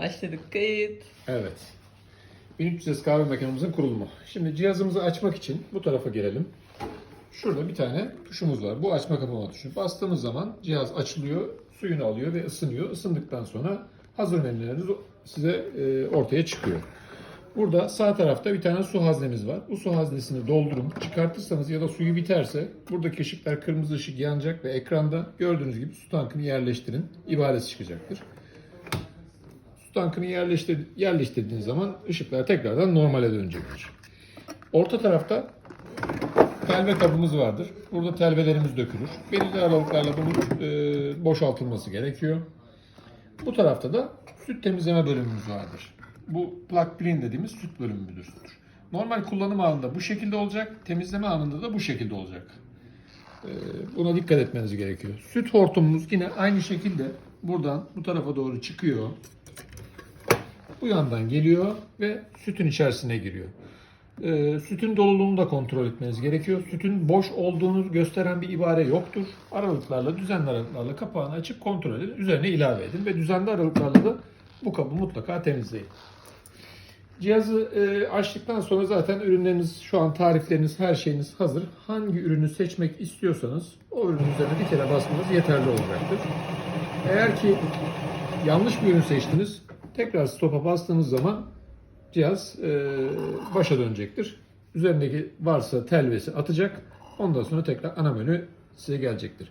Başladık kayıt. Evet. 1300 kahve makinemizin kurulumu. Şimdi cihazımızı açmak için bu tarafa gelelim. Şurada bir tane tuşumuz var. Bu açma kapama tuşu. Bastığımız zaman cihaz açılıyor, suyunu alıyor ve ısınıyor. Isındıktan sonra hazır menüleriniz size e, ortaya çıkıyor. Burada sağ tarafta bir tane su haznemiz var. Bu su haznesini doldurun. Çıkartırsanız ya da suyu biterse buradaki ışıklar kırmızı ışık yanacak ve ekranda gördüğünüz gibi su tankını yerleştirin ibaresi çıkacaktır. Su tankını yerleştir, yerleştirdiğiniz zaman ışıklar tekrardan normale dönecektir. Orta tarafta telve kabımız vardır. Burada telvelerimiz dökülür. Belirli aralıklarla bunun e, boşaltılması gerekiyor. Bu tarafta da süt temizleme bölümümüz vardır. Bu plug clean dediğimiz süt bölümümüzdür. Normal kullanım anında bu şekilde olacak, temizleme anında da bu şekilde olacak. E, buna dikkat etmeniz gerekiyor. Süt hortumumuz yine aynı şekilde buradan bu tarafa doğru çıkıyor. Bu yandan geliyor ve sütün içerisine giriyor. Ee, sütün doluluğunu da kontrol etmeniz gerekiyor. Sütün boş olduğunu gösteren bir ibare yoktur. Aralıklarla, düzenli aralıklarla kapağını açıp kontrol edin. Üzerine ilave edin ve düzenli aralıklarla da bu kabı mutlaka temizleyin. Cihazı e, açtıktan sonra zaten ürünleriniz, şu an tarifleriniz, her şeyiniz hazır. Hangi ürünü seçmek istiyorsanız o ürünün üzerine bir kere basmanız yeterli olacaktır. Eğer ki yanlış bir ürün seçtiniz, tekrar stop'a bastığınız zaman cihaz e, başa dönecektir. Üzerindeki varsa telvesi atacak. Ondan sonra tekrar ana menü size gelecektir.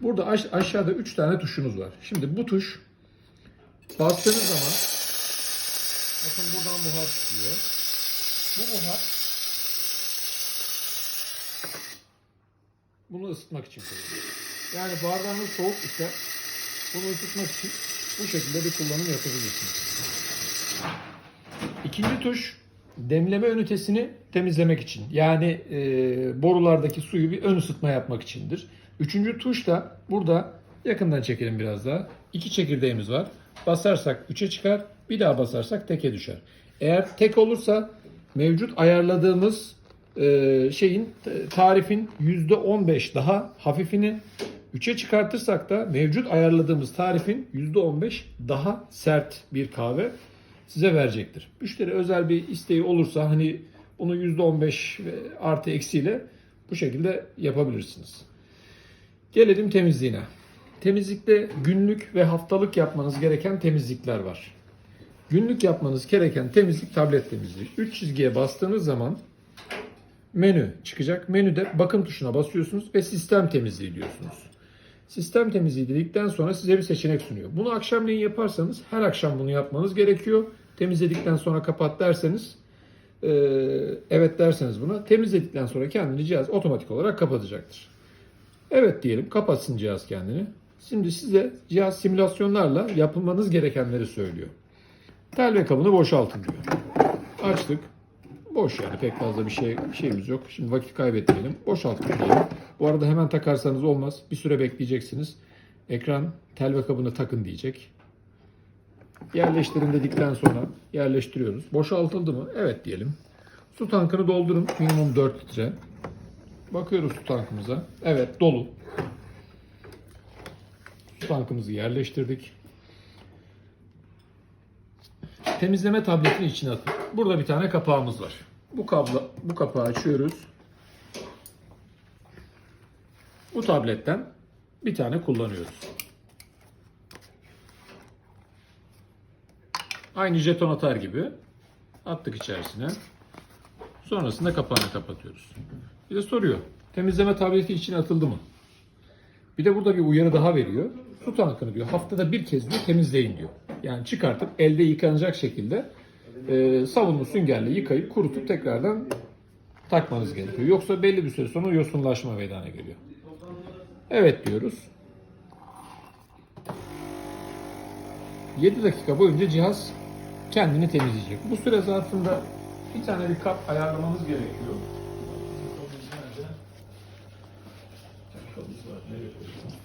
Burada aş- aşağıda 3 tane tuşunuz var. Şimdi bu tuş bastığınız zaman bakın buradan buhar çıkıyor. Bu buhar bunu ısıtmak için kullanılıyor. Yani bardağınız soğuk ise bunu ısıtmak için bu şekilde bir kullanım yapabilirsiniz. İkinci tuş demleme ünitesini temizlemek için. Yani e, borulardaki suyu bir ön ısıtma yapmak içindir. Üçüncü tuş da burada yakından çekelim biraz daha. İki çekirdeğimiz var. Basarsak 3'e çıkar. Bir daha basarsak teke düşer. Eğer tek olursa mevcut ayarladığımız e, şeyin t- tarifin %15 daha hafifini 3'e çıkartırsak da mevcut ayarladığımız tarifin %15 daha sert bir kahve size verecektir. Müşteri özel bir isteği olursa hani onu %15 ve artı eksiyle bu şekilde yapabilirsiniz. Gelelim temizliğine. Temizlikte günlük ve haftalık yapmanız gereken temizlikler var. Günlük yapmanız gereken temizlik tablet temizliği. 3 çizgiye bastığınız zaman menü çıkacak. Menüde bakım tuşuna basıyorsunuz ve sistem temizliği diyorsunuz. Sistem temizliği dedikten sonra size bir seçenek sunuyor. Bunu akşamleyin yaparsanız her akşam bunu yapmanız gerekiyor. Temizledikten sonra kapat derseniz e, evet derseniz buna temizledikten sonra kendini cihaz otomatik olarak kapatacaktır. Evet diyelim kapatsın cihaz kendini. Şimdi size cihaz simülasyonlarla yapılmanız gerekenleri söylüyor. Tel ve kabını boşaltın diyor. Açtık. Boş yani pek fazla bir şey bir şeyimiz yok. Şimdi vakit kaybetmeyelim. Boşalttık diyelim. Bu arada hemen takarsanız olmaz. Bir süre bekleyeceksiniz. Ekran tel ve kabını takın diyecek. Yerleştirin dedikten sonra yerleştiriyoruz. Boşaltıldı mı? Evet diyelim. Su tankını doldurun. Minimum 4 litre. Bakıyoruz su tankımıza. Evet dolu. Su tankımızı yerleştirdik. Temizleme tabletini içine atın. Burada bir tane kapağımız var. Bu kablo, bu kapağı açıyoruz. Bu tabletten bir tane kullanıyoruz. Aynı jeton atar gibi attık içerisine. Sonrasında kapağını kapatıyoruz. Bir de soruyor. Temizleme tableti içine atıldı mı? Bir de burada bir uyarı daha veriyor. Su tankını diyor haftada bir kez diyor temizleyin diyor. Yani çıkartıp elde yıkanacak şekilde e, sabunlu süngerle yıkayıp kurutup tekrardan takmanız gerekiyor. Yoksa belli bir süre sonra yosunlaşma meydana geliyor. Evet diyoruz. 7 dakika boyunca cihaz kendini temizleyecek. Bu süre zarfında bir tane bir kap ayarlamamız gerekiyor. Maybe.